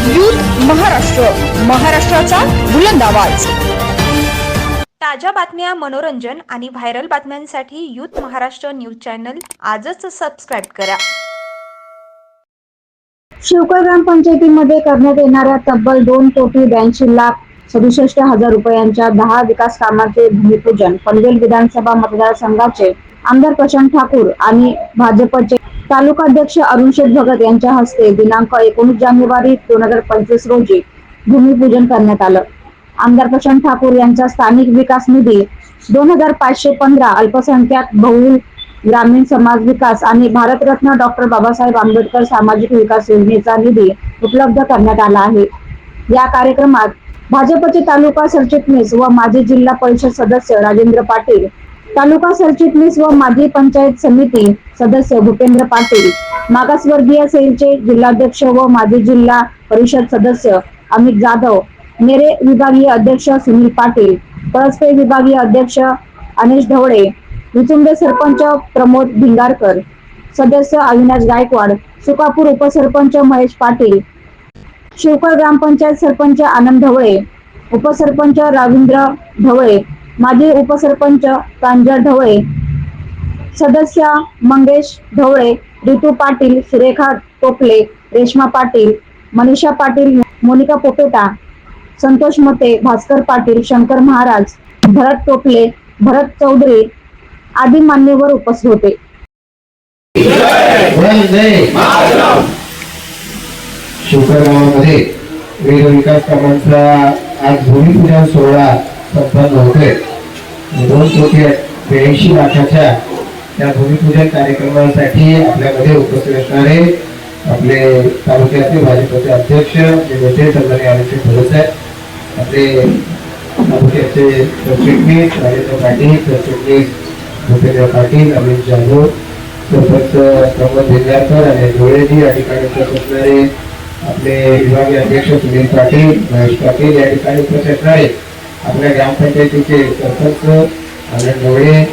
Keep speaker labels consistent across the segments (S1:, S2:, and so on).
S1: Youth Maharashtra महाराष्ट्राचा बुलंद आवाज.
S2: ताज्या बातम्या मनोरंजन आणि व्हायरल बातम्यांसाठी यूथ महाराष्ट्र न्यूज चॅनल आजच सबस्क्राईब करा.
S3: शिवकर ग्रामपंचायतीमध्ये करण्यात येणाऱ्या तब्बल दोन कोटी ब्याऐंशी लाख सदुसष्ट हजार रुपयांच्या दहा विकास कामांचे भूमिपूजन पनवेल विधानसभा मतदारसंघाचे आमदार प्रशांत ठाकूर आणि भाजपचे तालुकाध्यक्ष अरुण शेठ भगत यांच्या हस्ते दिनांक एकोणीस जानेवारी दोन हजार पंचवीस रोजी भूमिपूजन करण्यात आलं. आमदार प्रशांत ठाकूर यांचा स्थानिक विकास निधी दोन हजार पाचशे पंधरा अल्पसंख्याक बहुल ग्रामीण समाज विकास आणि भारतरत्न डॉक्टर बाबासाहेब आंबेडकर सामाजिक विकास योजनेचा निधी उपलब्ध करण्यात आला आहे. या कार्यक्रमात भाजपचे तालुका सरचिटणीस व माजी जिल्हा परिषद सदस्य राजेंद्र पाटील तालुका सरचिटणीस व माजी पंचायत समिती सदस्य भूपेंद्र पाटील मागासवर्गीय सेलचे जिल्हाध्यक्ष व माजी जिल्हा परिषद सदस्य अमित जाधव नेरे विभागीय अध्यक्ष सुनील पाटील परस्पे विभागीय अध्यक्ष अनिश ढवळे विचुंबे सरपंच प्रमोद भिंगारकर सदस्य अविनाश गायकवाड सुकापूर उपसरपंच महेश पाटील शिवकर ग्रामपंचायत सरपंच आनंद ढवळे उपसरपंच रवींद्र ढवळे माजी उपसरपंच प्रांजळ ढवळे सदस्य मंगेश ढवळे ऋतू पाटील सुरेखा टोपले रेश्मा पाटील मनीषा पाटील मोनिका पोपेटा संतोष मते भास्कर पाटील शंकर महाराज भरत टोपले भरत चौधरी आदी मान्यवर उपस्थित होते.
S4: शुक्रगावामध्ये विविध विकास कामांचा आज भूमिपूजन सोहळा संपन्न होतोय. दोन कोटी त्र्याऐंशी लाखाच्या त्या भूमिपूजन कार्यक्रमासाठी आपल्यामध्ये उपस्थित असणारे आपले तालुक्याचे भाजपचे अध्यक्ष जे नेते सन्मान्य आदित्य भरत आहेत आपले तालुक्याचे सरचिटणीस राजेंद्र पाटील सरचिटणीस भूपेंद्र पाटील अमित जाधव सरपंच प्रमोद भिंगारकर आणि धुळेजी या ठिकाणी उपस्थित असणारे आपले विभागीय अध्यक्ष सुनील पाटील महेश पाटील या ठिकाणी उपस्थित असणारे आपल्या ग्रामपंचायतीचे सरपंच आपल्या डोळे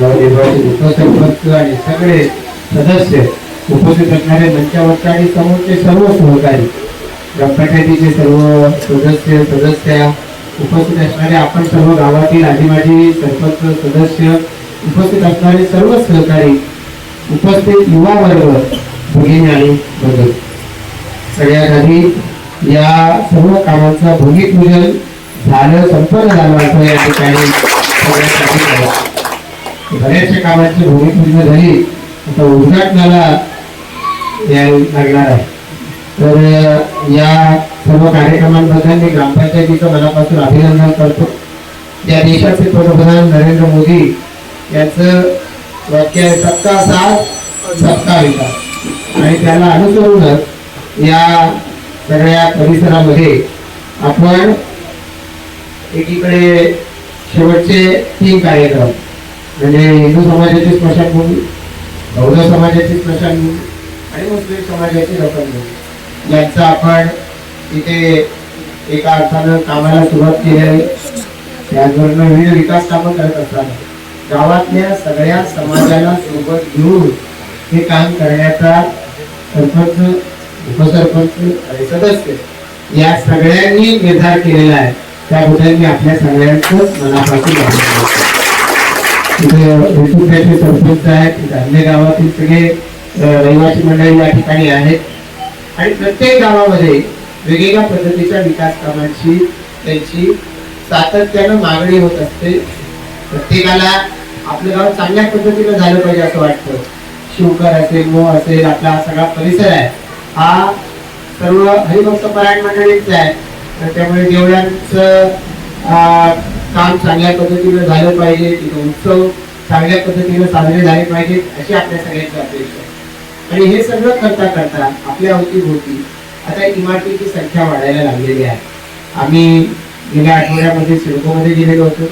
S4: नवनिर्वाचित उपसरपंच आणि सगळे सदस्य उपस्थित असणारे मंचावरचे आणि समोरचे सर्व सहकारी ग्रामपंचायतीचे सर्व सदस्य सदस्या उपस्थित असणारे आपण सर्व गावातील आजीमाजी सरपंच सदस्य उपस्थित असणारे सर्व सहकारी उपस्थित युवा वर्ग भगिनी आणि बंधू. सगळ्यात आधी या सर्व कामांचा भूमिपूजन झालं संपन्न झालं असं या ठिकाणी बऱ्याचशा कामाची भूमिपूजन झाली. आता उद्घाटनाला यायला लागणार आहे. तर या सर्व कार्यक्रमांबद्दल मी ग्रामपंचायतीचं मनापासून अभिनंदन करतो. या देशाचे पंतप्रधान नरेंद्र मोदी यांचं वाक्य आहे सबका साथ सबका विकास. आणि त्याला अनुसरूनच या सगळ्या परिसरामध्ये आपण एकीकडे शेवटचे तीन कार्यक्रम. म्हणजे हिंदू समाजाची स्मशानभूमी बौद्ध समाजाची स्मशानभूमी आणि मुस्लिम समाजाची दफनभूमी यांचा आपण इथे एका अर्थानं कामाला सुरुवात केली आहे त्याचबरोबर विविध विकास कामं करत असताना गावातल्या सगळ्या समाजाला सोबत घेऊन हे काम करण्याचा सरपंच उपसरपंच आणि सदस्य या सगळ्यांनी निर्धार केलेला आहे. त्याबद्दल मी आपल्या सगळ्यांचं मनापासून तिथे करतो. इथे आहेत अन्य गावातील सगळे रहिवासी मंडळी या ठिकाणी आहेत. आणि प्रत्येक गावामध्ये वेगवेगळ्या पद्धतीच्या विकास कामांची त्यांची सातत्यानं मागणी होत असते. प्रत्येकाला आपलं गाव चांगल्या पद्धतीनं झालं पाहिजे असं वाटतं. शिवकर असेल मो असेल आपला सगळा परिसर आहे. हा सर्व हरिभक्त परायण मंडळींचा आहे. त्यामुळे देवळांचं काम चांगल्या पद्धतीनं झालं पाहिजे तिथं उत्सव चांगल्या पद्धतीनं साजरे झाले पाहिजेत अशी आपल्या सगळ्यांची अपेक्षा आहे. आणि हे सगळं करता करता आपल्या अवतीभोवती आता इमारतीची संख्या वाढायला लागलेली आहे. आम्ही गेल्या आठवड्यामध्ये सिडकोमध्ये गेलेलो होतो.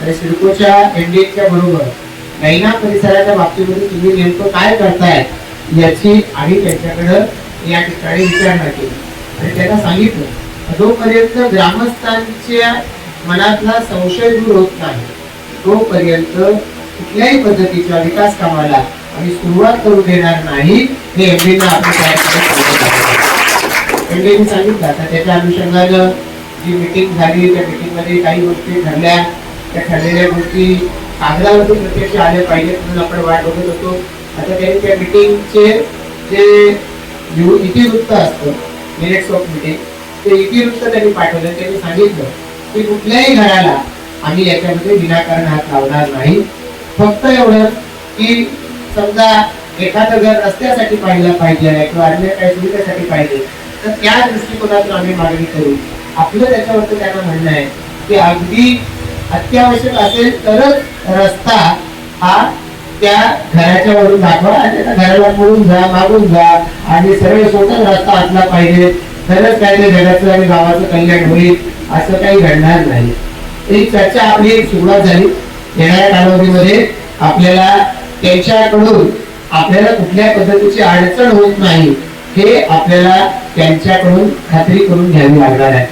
S4: आणि सिडकोच्या एनडीएच्या बरोबर नैना परिसराच्या बाबतीमध्ये तुम्ही नेमकं काय करतायत याची आम्ही त्यांच्याकडं या ठिकाणी विचारणा केली. आणि त्यांना सांगितलं जोपर्यंत ग्रामस्थांच्या मनातला संशय दूर होत नाही. तोपर्यंत कुठल्याही पद्धतीच्या विकास कामाला आम्ही सुरुवात करू देणार नाही हे एमडीना आपण त्या सांगितलं आता त्याच्या अनुषंगानं जी मिटिंग झाली त्या मिटिंगमध्ये मध्ये काही गोष्टी ठरल्या. त्या ठरलेल्या गोष्टी कागदावरती प्रत्यक्ष आल्या पाहिजेत म्हणून आपण वाट बघत होतो. आता त्यांनी त्या मिटिंगचे जे इतिवृत्त असतं मिनिट्स ऑफ मिटिंग ते इतिवृत्त त्यांनी पाठवलं त्यांनी सांगितलं की कुठल्याही घराला आम्ही याच्यामध्ये विनाकारण हात लावणार नाही. फक्त एवढं की समजा एखादं घर रस्त्यासाठी पाहिलं पाहिजे किंवा अन्य काही सुविधेसाठी पाहिजे तर त्या दृष्टिकोनातून आम्ही मागणी करू. आपलं त्याच्यावरती त्यांना म्हणणं आहे की अगदी अत्यावश्यक असेल तरच रस्ता हा त्या घराच्या वरून दाखवा आणि त्या घराला पळून जा मागून जा आणि सरळ स्वतः रस्ता असला पाहिजे. तरच काय ते जगाचं आणि गावाचं कल्याण होईल असं काही घडणार नाही. ही चर्चा आपली एक सुरुवात झाली. येणाऱ्या कालावधीमध्ये आपल्याला त्यांच्याकडून आपल्याला कुठल्या पद्धतीची अडचण होत नाही हे आपल्याला त्यांच्याकडून खात्री करून घ्यावी लागणार आहे.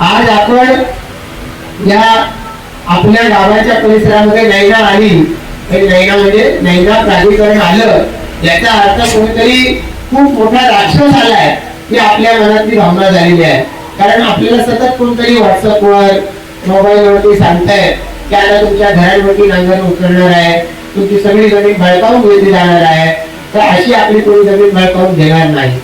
S4: आज आपण या आपल्या गावाच्या परिसरामध्ये नैना आली तर नैना म्हणजे नैना प्राधिकरण आलं याचा अर्थ कोणीतरी खूप मोठा राक्षस आलाय. ही आपल्या मनातली भावना झालेली आहे. कारण आपल्याला सतत कोणतरी व्हॉट्सअपवर मोबाईलवरती सांगताय की आता तुमच्या घरांवरती नांगर उतरणार आहे. तुमची सगळी जमीन बळकावून घेतली जाणार आहे. तर अशी आपली कोणी जमीन बळकावून घेणार नाही.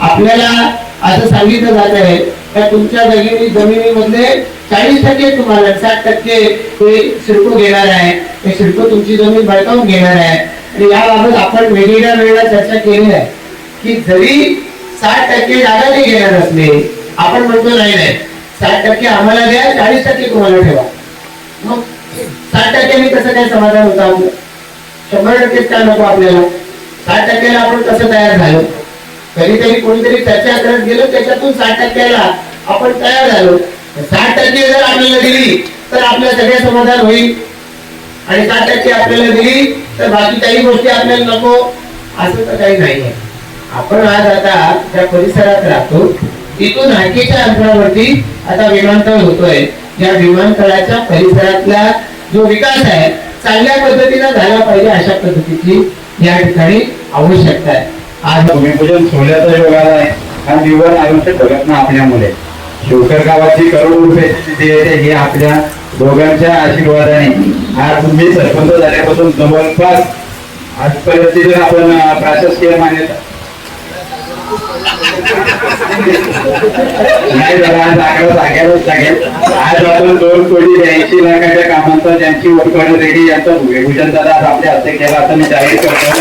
S4: आपल्याला असं सांगितलं जात आहे का तुमच्या जमिनी जमिनीमधले चाळीस टक्के तुम्हाला साठ टक्के ते सिडको घेणार आहे. ते सिडको तुमची जमीन बळकावून घेणार आहे. आणि याबाबत आपण वेगवेगळ्या वेळेला चर्चा केली आहे की जरी साठ टक्के जागा घेणार असले आपण म्हणतो नाही नाही साठ टक्के आम्हाला द्या चाळीस टक्के तुम्हाला ठेवा. मग साठ टक्क्यांनी कसं काय समाधान होतं आपलं शंभर टक्केच काय नको आपल्याला? साठ टक्क्याला आपण कसं तयार झालो? कधीतरी कोणीतरी चर्चा करत गेलो त्याच्यातून साठ टक्क्याला आपण तयार झालो. साठ टक्के जर आपल्याला दिली तर आपलं सगळे समाधान होईल. आणि साठ टक्के आपल्याला दिली तर बाकी काही गोष्टी आपल्याला नको. असं तर काही नाही आहे. आपण आज आता त्या परिसरात राहतो. तिथून हाकेच्या अंतरावरती आता विमानतळ होतोय. या विमानतळाच्या परिसरातला जो विकास आहे चांगल्या पद्धतीने झाला पाहिजे अशा पद्धतीची या ठिकाणी आवश्यकता आहे. आज
S5: भूमिपूजन सोहळ्याचा योग आला आहे. कारण निवड आयुष्य बघत ना आपल्यामुळे. शिवकर गावाची करोड रुपयाची निधी येते हे आपल्या दोघांच्या आशीर्वादाने. आज तुम्ही सरपंच झाल्यापासून जवळपास आजपर्यंत आपण प्रशासकीय मान्यता नाही जरा आज आकडा सांगायलाच लागेल आज आपण दोन कोटी ब्याऐंशी लाखाच्या कामांचा ज्यांची वर्कआउट रेडी यांचा भूमिपूजन दादा आज आपल्या हस्ते केला असं मी जाहीर करतो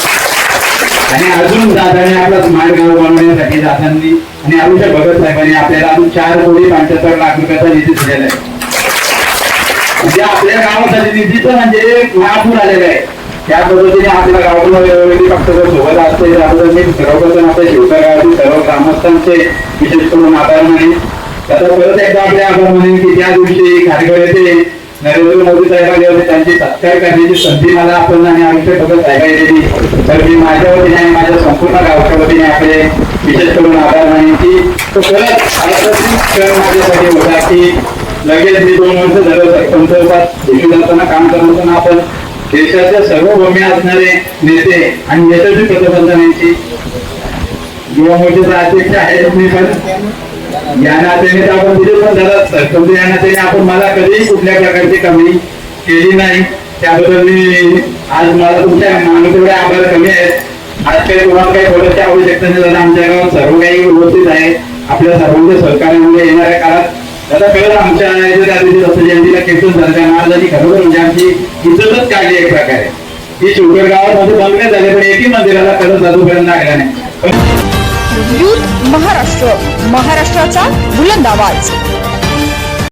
S5: आणि अजून दादाने आपला स्मार्ट गाव बनवण्यासाठी दादांनी आणि आयुष्य भगत साहेबांनी आपल्याला अजून चार कोटी पंच्याहत्तर लाख रुपयाचा निधी दिलेला आहे म्हणजे आपल्या गावासाठी निधीचं म्हणजे महापूर आलेला आहे त्या पद्धतीने आपल्या गावाला वेळोवेळी फक्त जर सोबत असते त्याबद्दल मी सर्वप्रथम आपल्या शिवकर गावातील सर्व ग्रामस्थांचे विशेष करून आभार मानेन. आता परत एकदा आपले आभार मानेन की त्या दिवशी खारगड येथे नरेंद्र मोदी साहेब आले होते त्यांची सत्कार करण्याची संधी मला आपण आणि आमच्या भगत साहेबांनी दिली तर मी माझ्या वतीने आणि माझ्या संपूर्ण गावच्या वतीने आपले विशेष करून आभार मानेन की तो परत क्षण माझ्यासाठी होता की लगेच मी दोन वर्ष झालं सरपंच पदात काम करत असताना आपण देशाच्या सर्व भूमी असणारे नेते आणि यशस्वी पंतप्रधानांची. युवा मोर्चाचा अध्यक्ष आहे मी पण. या नात्याने तर आपण तिथे पण झाला सरपंच या नात्याने आपण मला कधीही कुठल्या प्रकारची कमी केली नाही. त्याबद्दल मी आज मला तुमच्या मानव आभार कमी आहेत. आज काही तुम्हाला काही बोलायची आवश्यकता नाही. दादा आमच्या गावात सर्व काही व्यवस्थित आहे. आपल्या सर्वांच्या सहकार्यामध्ये येणाऱ्या काळात आता खरंच आमच्या त्या दिवशी दत्त जयंतीला केसून झाल्या महाराजांनी खरोखर म्हणजे आमची इज्जतच काढली एक प्रकारे. ही शिवकर गावामध्ये बंद नाही झाले पण एकही मंदिराला खरंच अजूनपर्यंत लागला नाही.
S1: महाराष्ट्र महाराष्ट्राचा बुलंद आवाज.